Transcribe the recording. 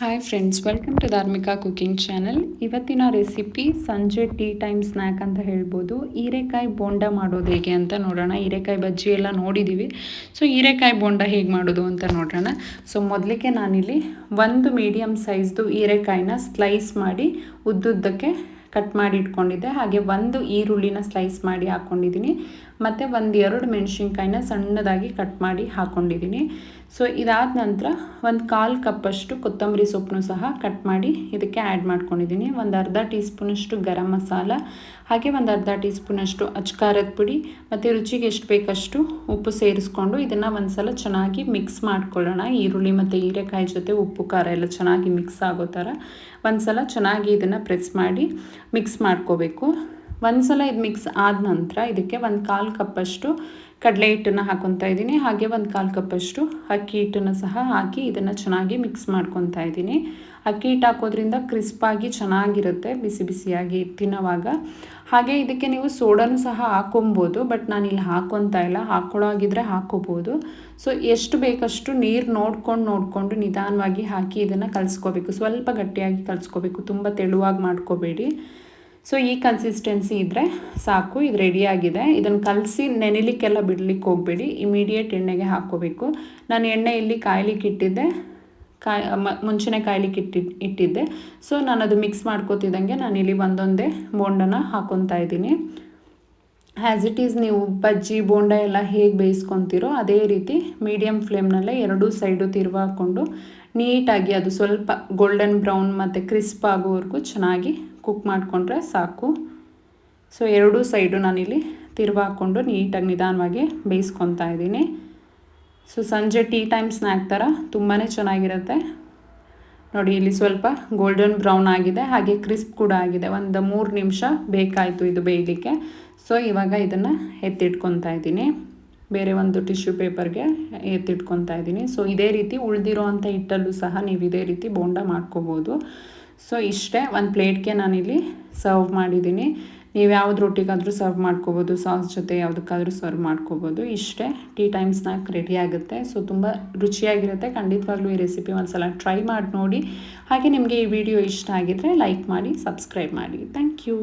Hi friends welcome to Dharmika cooking channel ಇವತ್ತಿನ recipe ಸಂಜೆ tea time snack ಅಂತ ಹೇಳ್ಬೋದು. ಹೀರೆಕಾಯಿ ಬೋಂಡ ಮಾಡೋದು ಹೇಗೆ ಅಂತ ನೋಡೋಣ. ಹೀರೆಕಾಯಿ ಬಜ್ಜಿ ಎಲ್ಲ ನೋಡಿದ್ದೀವಿ ಸೊ ಹೀರೆಕಾಯಿ ಬೋಂಡ ಹೇಗೆ ಮಾಡೋದು ಅಂತ ನೋಡೋಣ. ಸೊ ಮೊದಲಿಗೆ ನಾನಿಲ್ಲಿ ಒಂದು ಮೀಡಿಯಮ್ ಸೈಜ್ದು ಹೀರೆಕಾಯಿನ ಸ್ಲೈಸ್ ಮಾಡಿ ಉದ್ದುದ್ದಕ್ಕೆ ಕಟ್ ಮಾಡಿ ಇಟ್ಕೊಂಡಿದ್ದೆ. ಹಾಗೆ ಒಂದು ಈರುಳ್ಳಿನ ಸ್ಲೈಸ್ ಮಾಡಿ ಹಾಕ್ಕೊಂಡಿದ್ದೀನಿ ಮತ್ತು ಒಂದು ಎರಡು ಮೆಣಸಿನ್ಕಾಯಿನ ಸಣ್ಣದಾಗಿ ಕಟ್ ಮಾಡಿ ಹಾಕ್ಕೊಂಡಿದ್ದೀನಿ ಸೊ ಇದಾದ ನಂತರ ಒಂದು ಕಾಲು ಕಪ್ಪಷ್ಟು ಕೊತ್ತಂಬರಿ ಸೊಪ್ಪನ್ನು ಸಹ ಕಟ್ ಮಾಡಿ ಇದಕ್ಕೆ ಆ್ಯಡ್ ಮಾಡ್ಕೊಂಡಿದ್ದೀನಿ ಒಂದು ಅರ್ಧ ಟೀ ಸ್ಪೂನಷ್ಟು ಗರಂ ಮಸಾಲ, ಹಾಗೆ ಒಂದು ಅರ್ಧ ಟೀ ಸ್ಪೂನಷ್ಟು ಅಚ್ಕಾರದ ಪುಡಿ, ಮತ್ತು ರುಚಿಗೆ ಎಷ್ಟು ಬೇಕಷ್ಟು ಉಪ್ಪು ಸೇರಿಸ್ಕೊಂಡು ಇದನ್ನು ಒಂದು ಸಲ ಚೆನ್ನಾಗಿ ಮಿಕ್ಸ್ ಮಾಡ್ಕೊಳ್ಳೋಣ. ಈರುಳ್ಳಿ ಮತ್ತು ಹೀರೆಕಾಯಿ ಜೊತೆ ಉಪ್ಪು, ಖಾರ ಎಲ್ಲ ಚೆನ್ನಾಗಿ ಮಿಕ್ಸ್ ಆಗೋ ಥರ ಒಂದು ಸಲ ಚೆನ್ನಾಗಿ ಇದನ್ನು ಪ್ರೆಸ್ ಮಾಡಿ ಮಿಕ್ಸ್ ಮಾಡ್ಕೋಬೇಕು. ಒಂದು ಸಲ ಇದು ಮಿಕ್ಸ್ ಆದ ನಂತರ ಇದಕ್ಕೆ ಒಂದು ಕಾಲು ಕಪ್ಪಷ್ಟು ಕಡಲೆ ಹಿಟ್ಟನ್ನು ಹಾಕೊತಾ ಇದ್ದೀನಿ. ಹಾಗೆ ಒಂದು ಕಾಲು ಕಪ್ಪಷ್ಟು ಅಕ್ಕಿ ಹಿಟ್ಟನ್ನು ಸಹ ಹಾಕಿ ಇದನ್ನು ಚೆನ್ನಾಗಿ ಮಿಕ್ಸ್ ಮಾಡ್ಕೊತಾ ಇದ್ದೀನಿ. ಅಕ್ಕಿ ಹಿಟ್ಟು ಹಾಕೋದ್ರಿಂದ ಕ್ರಿಸ್ಪಾಗಿ ಚೆನ್ನಾಗಿರುತ್ತೆ, ಬಿಸಿ ಬಿಸಿಯಾಗಿ ತಿನ್ನೋವಾಗ. ಹಾಗೆ ಇದಕ್ಕೆ ನೀವು ಸೋಡಾನು ಸಹ ಹಾಕೊಬೋದು, ಬಟ್ ನಾನು ಇಲ್ಲಿ ಹಾಕೊತಾ ಇಲ್ಲ. ಹಾಕೊಳ್ಳೋಗಿದ್ರೆ ಹಾಕೋಬೋದು. ಸೊ ಎಷ್ಟು ಬೇಕಷ್ಟು ನೀರು ನೋಡ್ಕೊಂಡು ನೋಡಿಕೊಂಡು ನಿಧಾನವಾಗಿ ಹಾಕಿ ಇದನ್ನು ಕಲಿಸ್ಕೋಬೇಕು. ಸ್ವಲ್ಪ ಗಟ್ಟಿಯಾಗಿ ಕಲಿಸ್ಕೋಬೇಕು. ತುಂಬ ತೆಳುವಾಗಿ ಮಾಡ್ಕೋಬೇಡಿ. ಸೊ ಈ ಕನ್ಸಿಸ್ಟೆನ್ಸಿ ಇದ್ದರೆ ಸಾಕು, ಇದು ರೆಡಿಯಾಗಿದೆ ಇದನ್ನು ಕಲಸಿ ನೆನೆಲಿಕ್ಕೆಲ್ಲ ಬಿಡಲಿಕ್ಕೆ ಹೋಗಬೇಡಿ. ಇಮಿಡಿಯೇಟ್ ಎಣ್ಣೆಗೆ ಹಾಕ್ಕೋಬೇಕು. ನಾನು ಎಣ್ಣೆ ಇಲ್ಲಿ ಕಾಯ್ಲಿಕ್ಕೆ ಇಟ್ಟಿದ್ದೆ. ಕಾಯಿ ಮುಂಚೆನೇ ಕಾಯ್ಲಿಕ್ಕೆ ಇಟ್ಟಿ ಇಟ್ಟಿದ್ದೆ. ಸೊ ನಾನು ಅದು ಮಿಕ್ಸ್ ಮಾಡ್ಕೋತಿದ್ದಂಗೆ ಇಲ್ಲಿ ಒಂದೊಂದೇ ಬೋಂಡನ ಹಾಕ್ಕೊತಾ ಇದ್ದೀನಿ. ಆ್ಯಸ್ ಇಟ್ ಈಸ್ ನೀವು ಬಜ್ಜಿ, ಬೋಂಡ ಎಲ್ಲ ಹೇಗೆ ಬೇಯಿಸ್ಕೊತೀರೋ ಅದೇ ರೀತಿ ಮೀಡಿಯಮ್ ಫ್ಲೇಮ್ನಲ್ಲೇ ಎರಡೂ ಸೈಡು ತಿರುವ ಹಾಕ್ಕೊಂಡು ನೀಟಾಗಿ ಅದು ಸ್ವಲ್ಪ ಗೋಲ್ಡನ್ ಬ್ರೌನ್ ಮತ್ತು ಕ್ರಿಸ್ಪ್ ಆಗೋವರೆಗೂ ಚೆನ್ನಾಗಿ ಕುಕ್ ಮಾಡಿಕೊಂಡ್ರೆ ಸಾಕು. ಸೊ ಎರಡೂ ಸೈಡು ನಾನಿಲ್ಲಿ ತಿರುವು ಹಾಕ್ಕೊಂಡು ನೀಟಾಗಿ ನಿಧಾನವಾಗಿ ಬೇಯಿಸ್ಕೊತಾ ಇದ್ದೀನಿ. ಸೊ ಸಂಜೆ ಟೀ ಟೈಮ್ ಸ್ನ್ಯಾಕ್ ಥರ ತುಂಬಾ ಚೆನ್ನಾಗಿರುತ್ತೆ. ನೋಡಿ, ಇಲ್ಲಿ ಸ್ವಲ್ಪ ಗೋಲ್ಡನ್ ಬ್ರೌನ್ ಆಗಿದೆ, ಹಾಗೆ ಕ್ರಿಸ್ಪ್ ಕೂಡ ಆಗಿದೆ. ಒಂದು ಮೂರು ನಿಮಿಷ ಬೇಕಾಯಿತು ಇದು ಬೇಯಲಿಕ್ಕೆ. ಸೊ ಇವಾಗ ಇದನ್ನು ಎತ್ತಿಟ್ಕೊತಾ ಇದ್ದೀನಿ. ಬೇರೆ ಒಂದು ಟಿಶ್ಯೂ ಪೇಪರ್ಗೆ ಎತ್ತಿಟ್ಕೊತಾ ಇದ್ದೀನಿ. ಸೊ ಇದೇ ರೀತಿ ಉಳಿದಿರೋ ಅಂಥ ಹಿಟ್ಟಲ್ಲೂ ಸಹ ನೀವು ಇದೇ ರೀತಿ ಬೋಂಡ ಮಾಡ್ಕೋಬೋದು. ಸೊ ಇಷ್ಟೇ, ಒಂದು ಪ್ಲೇಟ್ಗೆ ನಾನಿಲ್ಲಿ ಸರ್ವ್ ಮಾಡಿದ್ದೀನಿ. ನೀವು ಯಾವ್ದು ರೊಟ್ಟಿಗಾದರೂ ಸರ್ವ್ ಮಾಡ್ಕೋಬೋದು, ಸಾಸ್ ಜೊತೆ ಯಾವುದಕ್ಕಾದರೂ ಸರ್ವ್ ಮಾಡ್ಕೋಬೋದು. ಇಷ್ಟೇ, ಟೀ ಟೈಮ್ ಸ್ನ್ಯಾಕ್ ರೆಡಿ ಆಗುತ್ತೆ. ಸೊ ತುಂಬ ರುಚಿಯಾಗಿರುತ್ತೆ. ಖಂಡಿತವಾಗ್ಲೂ ಈ ರೆಸಿಪಿ ಒಂದು ಸಲ ಟ್ರೈ ಮಾಡಿ ನೋಡಿ. ಹಾಗೆ ನಿಮಗೆ ಈ ವಿಡಿಯೋ ಇಷ್ಟ ಆಗಿದ್ದರೆ ಲೈಕ್ ಮಾಡಿ, ಸಬ್ಸ್ಕ್ರೈಬ್ ಮಾಡಿ. Thank you.